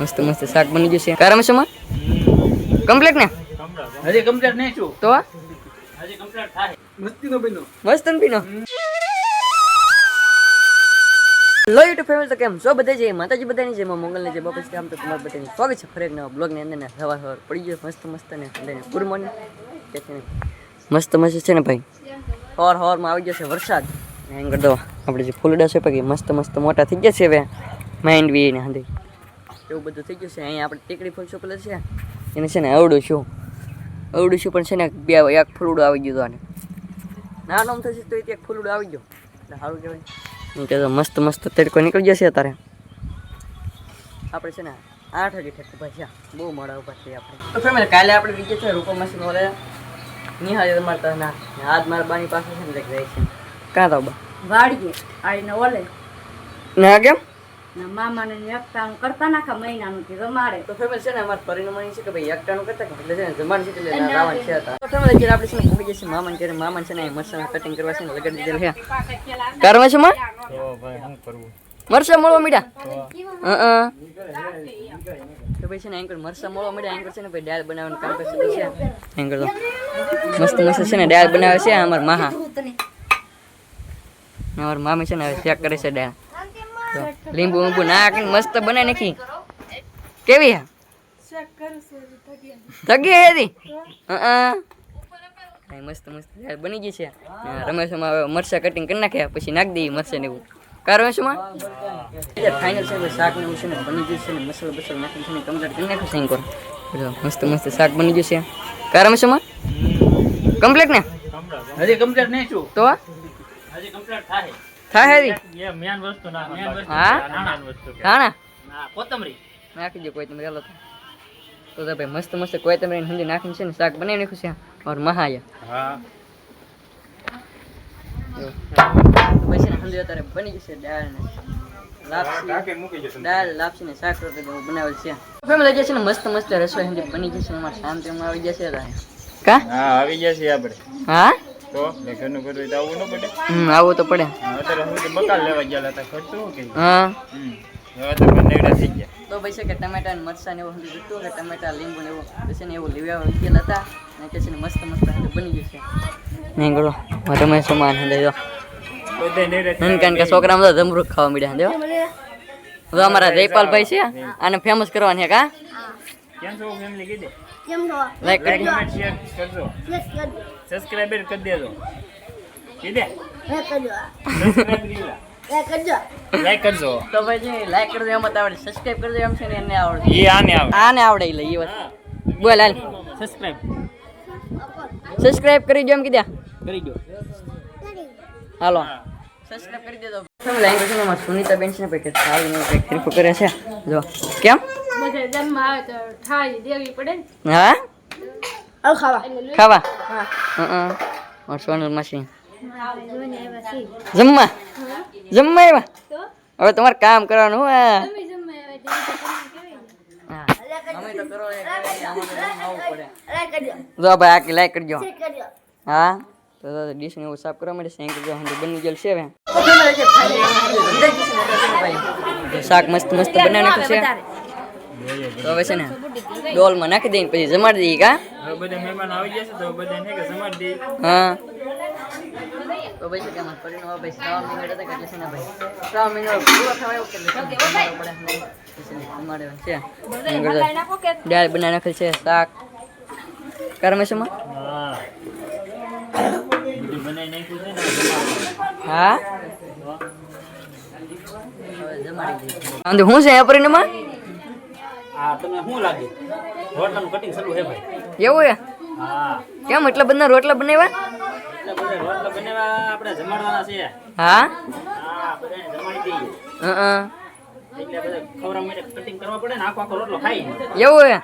મસ્ત મસ્ત શાક બની ગયું છે. કારમ શું કમ્પ્લીટ ને? હજી કમ્પ્લીટ નહીં છું તો હજી કમ્પ્લીટ થાય. મસ્ત ને પીનો. લો યુટ્યુબ ફેમિલી તો કેમ? છો બધા છે માતાજી બધાની છે મંગલને જે બાપા આમ તો તમારા બધાની સ્વાગત છે ફરી એક નવા બ્લોગની અંદર. ને સવાર સવાર પડી ગયો મસ્ત મસ્ત ને બધાને ગુડ મોર્નિંગ કે છે ને? મસ્ત મસ્ત છે ને ભાઈ? સવાર સવારમાં આવી ગયો છે વરસાદ. દો આપણે જે ફૂલડા છે પછી મસ્ત મસ્ત મોટા થઈ ગયા છે હવે. માઇન્ડ બી ને હાંધી એવું બધું થઈ ગયું છે. અહીંયા આપણે ટેકડી ફૂલ ચોપલે છે. એને છે ને અવડું છું. અવડું છું પણ છે ને બે એક ફૂલડું આવી ગયું આને. નાનો થશે તો એક ફૂલડું આવી ગયો. એટલે સારું કહેવાય. કે મસ્ત મસ્ત તડકો નીકળી જશે અત્યારે. આપણે છે ને આઠ વાગે ઠેક ઊભા છે બહુ મોડા ઊભા છીએ આપણે. તો ફેમિલી કાલે આપણે વિજય છે રૂપો મશીન ઓલે નિહાળી તમારે ના. આજ મારા બાની પાસે છે ને જાય છે. કાં તો બા. વાડીએ આઈને ઓલે. ના કેમ? ને મામાને એકટાણું કરતા નાખા મહિનાનું થી રમાડે. તો ફેમિલી છે ને અમારે પરિણામ છે કે ભાઈ એકટાણું કરતા કે એટલે છે ને જમાડ છે એટલે ના રાવણ છે હતા. તો ફેમિલી અત્યારે આપણે છે ને ઉડી જશે મામાને ઘરે મામાને છે ને મરસાં કટિંગ કરવા છે ને લગાડી દીધેલ છે. કરવા છે માં તો ભાઈ શું કરવું? મરસા મળવા મીડા? હા તો ભાઈ છે ને એંકર મરસા મળવા મીડા એંકર છે ને ભાઈ દાળ બનાવવાનું કામ કરશે છે. એંકર તો મસ્ત મસ્ત છે ને દાળ બનાવે છે અમાર માહા. અમાર મામી છે ને હવે ચેક કરે છે ડા લીંબુ લીંબુ નાખીને મસ્ત બનાવી નાખી. કેવી હા થકી હેરી હા. મસ્ત મસ્ત બની ગઈ છે. રમેશમાં હવે મરસા કટિંગ કરી નાખ્યા પછી નાખી દઈએ મરસા ને એવું. કાર રમેશમાં ફાઇનલ છે શાક ને એવું છે ને બની ગયું છે ને મસાલો બસાલો નાખી છે ને કમ્પ્લીટ કરી નાખ્યું છે કરો મસ્ત મસ્ત શાક બની ગયું છે. કાર રમેશમાં કમ્પ્લીટ ને? હજી કમ્પ્લીટ નહીં છું તો? હજી કમ્પ્લીટ થાય. થાય એ મેન વસ્તુ ના મેન વસ્તુ હા? વસ્તુ ના કોથમરી. નાખી દો કોઈ તમે ચાલો તો. તો ભાઈ મસ્ત મસ્ત કોઈ તમે હંદી નાખીને છે ને શાક બનાવી નાખ્યું છે. ઓર મહાયા. હા. પછી ને હંદી અત્યારે બની જશે દાળ ને દાળ લાપસી ને શાક રોટલી એવું બનાવેલ છે. ફેમિલી જે છે ને મસ્ત મસ્ત રસોઈ બની જશે અમારે શાંતિ આવી જશે કા? હા આવી જશે આપણે. હા? તો ઘરનું તો આવવું ન પડે. હમ આવું તો પડે. અત્યારે હું તો બકાલ લેવા ગયા હતા ખર્ચો શું કે? હા. હમ હવે તો બંનેડા થઈ ગયા. તો ભાઈ છે કે ટમેટા ને મરચા ને એવું જોતું કે ટમેટા લીંબુ ને એવું. પછી ને એવું લેવા ગયેલા હતા. ને કે છે ને મસ્ત મસ્ત બની ગયું છે. નહીં ગળો તમે સમાન હંદી જો. કારણ કે છોકરામાં બધા જમરૂખ ખાવા મળ્યા દેવો હવે અમારા જયપાલભાઈ છે આને ફેમસ કરવાની છે કા? કેમ છો ફેમિલી કીધે? કેમ છો? લાઈક કરજો. શેર કરજો સબસ્ક્રાઇબર કરી દેજો કીધે લાઈક કરજો. તો ભાઈ જે લાઈક કરજો એમ તો આવડે સબસ્ક્રાઇબ કરજો એમ છે ને એને આવડે. એ આને આવે આને આવડે લે એ વાત બોલ હાલ. સબસ્ક્રાઇબ સબસ્ક્રાઇબ કરી દો એમ કીધા. કરી દો. હાલો. સબસ્ક્રાઇબ કરી દેજો તમે કરજો અમારા સુનીતા બેન છે ને કે સારું ખરીફું કરે છે. જો. કેમ? બધે જન્મ આવે તો થાળી દેવી પડે ને. હા? ખાવા. ખાવા. હા. હા. સોનલ માસી જમવા? જમવા આવ્યા? હવે તમારે કામ કરવાનું હું જો ભાઈ આખી લાઈક કરજો. હા. તો ડીશ ને એવું સાફ કરવા માટે સેંક જો હંધી બની ગયેલ છે હવે શાક મસ્ત મસ્ત બનાવી નાખ્યું છે તો હવે છે ને ડોલમાં નાખી દઈને પછી જમાડી દઈએ કા? બધા મહેમાન આવી જશે તો બધા ને કે દે હા. તો ભાઈ છે કે અમારે પરિણામ ભાઈ શ્રાવણ મહિનો હતા એટલે છે ને ભાઈ શ્રાવણ મહિનો પૂરો થવા આવ્યો કે છે છે. કરતા દાળ બનાવી નાખેલ છે શાક. કરમેશમાં હા. છે જમાડી દઈએ. શું છે પરિણામમાં? આ તમને શું લાગે? રોટલાનું કટિંગ શરૂ હે ભાઈ? એવું છે? હા. કેમ એટલા બધા રોટલા બનાવ્યા? રોટલા બનાવવા આપણે જમાડવાના છે. હા? હા બધાને જમાડી દઈએ. હા એટલે બધા ખવડાવવા માટે કટિંગ કરવા પડે ને આખો આખો રોટલો ખાઈ એવું હે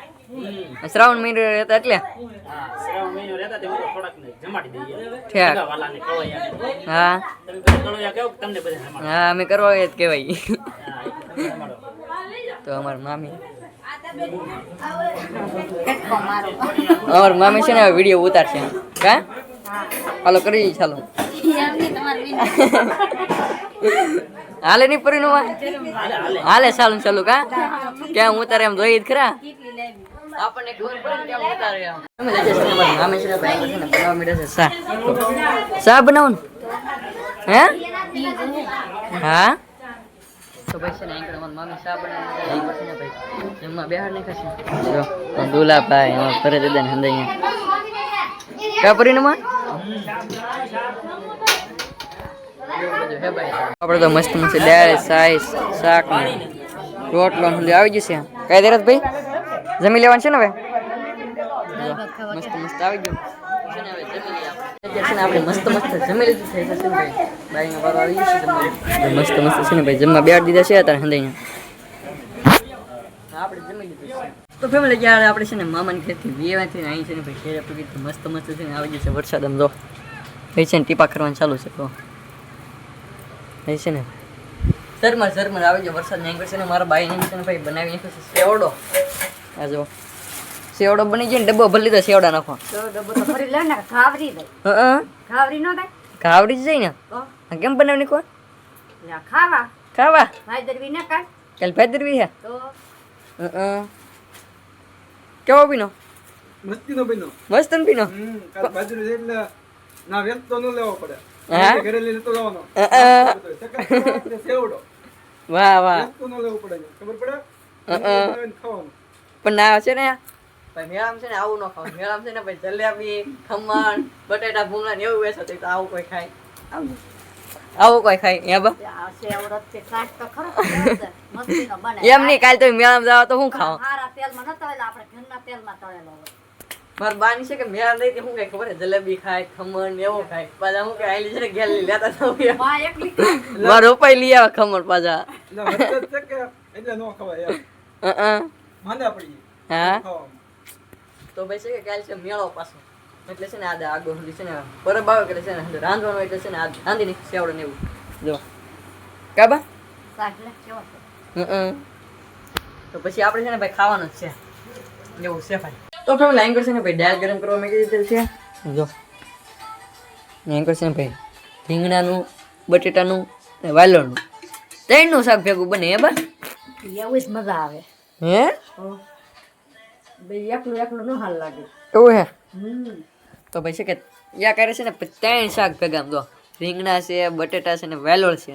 શ્રાવણ મહિનો રહેતા એટલે? હા શ્રાવણ મહિનો રહેતા તે બધું થોડાક ને જમાડી દઈએ. ઠેક. વાલાને ખવાય હા. તમે કળોયા કહો તમને બધા હા અમે કરવા જ કહેવાય. હા તો અમાર મામી. અમાર મામી છે ને વીડિયો ઉતારશે. કા હાલો કરી ચાલો હાલે. નહીં પરીનું હાલે ચાલુ ચાલુ કા? ક્યાં હું તારે એમ જોઈ જ ખરા? આપણને ખબર પડે ઉતારે હે? હા? તો ભાઈ છે ને મામે ને ભાઈ. ખસે જો એમાં ફરે ને આપણે તો મસ્ત મસ્ત દાળ સાઈસ શાક ને રોટલો બધું આવી જશે કઈ દેરત ભાઈ? જમી લેવાનું છે ને હવે? મસ્ત મસ્ત આવી ગયું. છે ને હવે જમી લઈએ આપણે. મસ્ત મસ્ત જમી લીધું છે એટલે છે ને ભાઈ બાઈનો વારો આવી જશે જમવાનો. એટલે મસ્ત મસ્ત છે ને ભાઈ જમવા બેડ દીધા છે અત્યારે હંદાઈને આપણે જમી લીધું છે. તો ફેમિલી જ્યારે આપણે છે ને મામાની ખેતથી વેવાથી ને અહીં છે ને ભાઈ ઘેરે પગી તો મસ્ત મસ્ત છે ને આવી જશે વરસાદ આમ જો. એ છે ને ટીપા કરવાનું ચાલુ છે તો. એ છે ને ઝરમર ઝરમર આવી ગયો વરસાદ ને છે ને મારા બાઈ ને છે ને ભાઈ બનાવી નાખ્યો છે સેવડો આ જો. સેવડો બની જાય ને ડબ્બો ભરી લીધો સેવડા નાખવા. તો ડબ્બો તો ફરી લે ને ખાવરી દે. હા ખાવરી ન થાય ખાવડી જ જાય ને. તો? આ કેમ બનાવની કોણ? ખાવા. ખાવા? ભાઈ દરવી ને કાઢ કાલ ભેદરવી હે? તો? કેવો પીનો મસ્તીનો બન્યો મસ્તન ને પીનો હમ કાલ બાજરી એટલે ના વેત તો ન લેવો પડે. હા? ઘરે લઈને તો લેવાનો. અ, સેવડો. વાહ વાહ. વેત તો ન લેવું પડે ખબર પડે. પણ ના છે ને ભાઈ મેળામાં છે ને આવું ન ખાવ મેળામાં છે ને ભાઈ જલેબી ખમણ બટેટા ભૂંગળા ને એવું વેચાતું તો આવું કોઈ ખાય. આવું. આવું કોઈ ખાઈ યા બા એમ નહીં કાલ તો મેળામાં જાવ તો હું ખાવ હોય બાની છે કે મેળામાં લઈ હું કઈ ખબર જલેબી ખાય ખમણ ને એવું ખાય. પાછા હું કે આઈલી છે ને લઈ લેતા થવું માં એકલી ખાય. મારા રોપાઈ લઈ આવે ખમણ પાછા. એટલે વરસાદ છે કે એટલે ન ખવાય હા? હા તો ભાઈ છે કે કાલ છે મેળો પાછો. એટલે છે ને આ આગળ સુધી છે ને પરબ આવે એટલે છે ને રાંધવાનું એટલે છે ને આ રાંધી નાખી સેવડો ને એવું. જો. કાબા. તો પછી આપણે છે ને ભાઈ ખાવાનું જ છે. એવું છે ભાઈ. તો આપણે લાઈન કરશે ને ભાઈ દાળ ગરમ કરવા માંગી દીધેલ છે. જો. લાઈન કરશે ને ભાઈ રીંગણાનું બટેટાનું ને વાલોનું ત્રણનું શાક ભેગું બને એ બા? એવું જ મજા આવે. હે? ભાઈ એકલું એકલું ન હાલ લાગે. એવું હે? હમ. તો ભાઈ છે કે યા કરે છે ને ત્રણ શાક ભેગા આમ જો. રીંગણા છે બટેટા છે ને વેલોળ છે.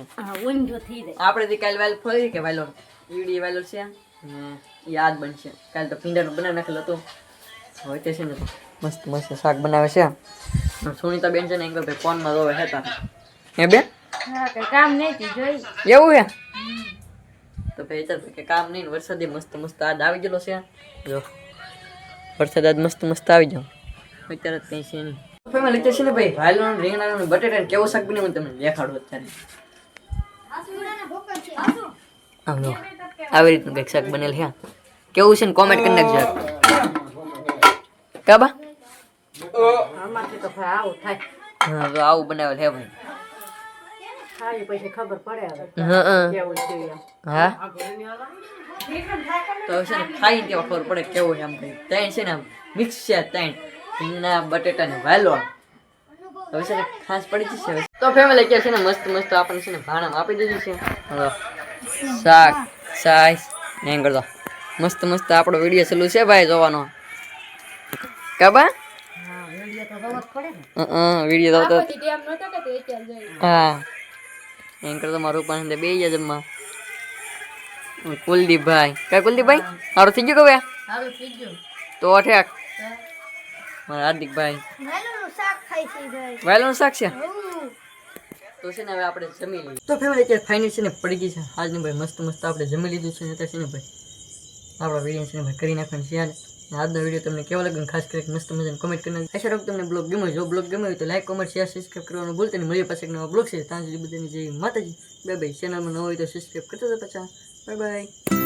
આપણે કાલે વાલ ફરી કે વેલોળ? ઈડી વેલોળ છે. યાદ બનશે. કાલે તો પીંડાનું બનાવી નાખેલું હતું. હવે તે છે ને મસ્ત મસ્ત શાક બનાવે છે. સુનિતા બેન છે ને એંગલ ભાઈ ફોનમાં જોવે હતા હે બેન? કામ નહીં જોઈ. એવું હે? તો ભાઈ ચાલ કે કામ નહીં ને વરસાદે મસ્ત મસ્ત આજ આવી ગયેલો છે. જો વરસાદ આજ મસ્ત મસ્ત આવી જાવ અત્યારે જ કંઈ છે નહીં. ફેમિલી છે ને ભાઈ ભાઈલોનું રીંગણાનું બટેટા કેવો શાક બને હું તમને દેખાડું અત્યારે. આમ આવી રીતનું કંઈક શાક બનેલ છે. કેવું છે ને કોમેન્ટ કરી નાખજો. કાબા? હા તો આવું બનાવેલ ભાઈ. છે તો છે ને ખાઈને કેવા ખબર પડે કેવું છે આમ કઈ ત્રણ છે ને આમ. મિક્સ છે ત્રણ. રીંગણા બટેટા ને વાલોળ હવે છે ને ખાસ પડી જશે તો ફેમિલી કે છે ને મસ્ત મસ્ત આપણને છે ને ભાણામાં આપી દીધું છે. શાક સાઈસ ને એમ કરતો. મસ્ત મસ્ત આપણો વીડિયો ચાલુ છે ભાઈ જોવાનો. કાબા હા વીડિયો તો જ હા. એમ કરતો મારું પણ બે ગયા જમવા. કુલદીપભાઈ. કઈ કુલદીપભાઈ? મારું થઈ ગયું કવે સારું તો અઠેક મારા હાર્દિકભાઈ. વાયલોનું શાક છે તો છે ને હવે આપણે જમી લઈએ. તો ફેમિલી અત્યારે ફાઇનલ છે ને પડી ગઈ છે. આજને ભાઈ મસ્ત મસ્ત આપણે જમી લીધું છે. ને અત્યારે છે ને ભાઈ આપણા વીડિયો છે ને ભાઈ કરી નાખવાનું છે યાર. આજનો વીડિયો તમને કેવો લાગ્યો ખાસ કરીને મસ્ત મજાને કમેન્ટ કરીને આશા રાખું તમને બ્લોગ ગમ્યો જો બ્લોગ ગમ્યો તો લાઈક કોમેન્ટ શેર સબસ્ક્રાઈબ કરવાનું ભૂલતા નહીં. મળીએ પાછા એક નવા બ્લોગ છે. ત્યાં સુધી બધાની જય માતાજી. બે ભાઈ ચેનલમાં ન હોય તો સબસ્ક્રાઈબ કરતા હતા પાછા. Bye bye